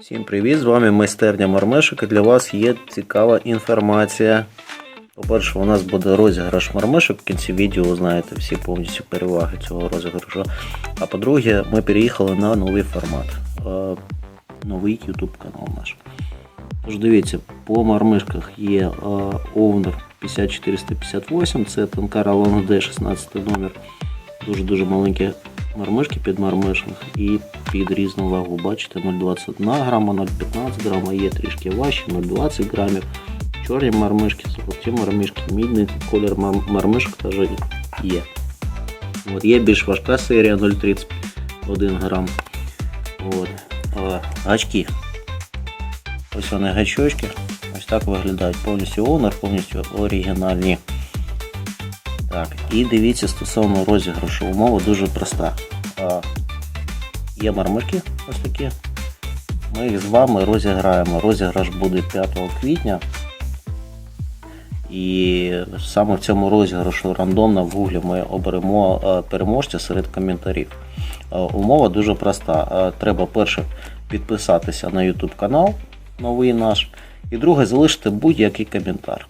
Всім привіт! З вами майстерня Мармешок і для вас є цікава інформація. По-перше, у нас буде розіграш мармешок. В кінці відео знаєте всі повністю переваги цього розіграшу. А по-друге, ми переїхали на новий формат. Новий YouTube канал наш. Тож дивіться, по мармишках є Owner 5458, це Танкара Long D 16 номер. Дуже-дуже маленькі мармишки під мармишинг і під різну вагу. Бачите, 0,21 грама, 0,15 грама, є трішки важче, 0,20 грамів. Чорні мармишки, золоті мармишки, мідний колір мар- мармишок теж є. От, є більш важка серія 0,31 грам. От. Е, Гачки. Ось вони гачочки. Ось так виглядають. Повністю овнер, повністю оригінальні. Так, і дивіться стосовно розіграшу. Умова дуже проста. Є мармишки ось такі. Ми їх з вами розіграємо. Розіграш буде 5 квітня. І саме в цьому розіграшу рандомно в гуглі ми оберемо е, переможця серед коментарів. Е, Умова дуже проста. Е, Треба перше підписатися на YouTube канал, новий наш. І друге залишити будь-який коментар.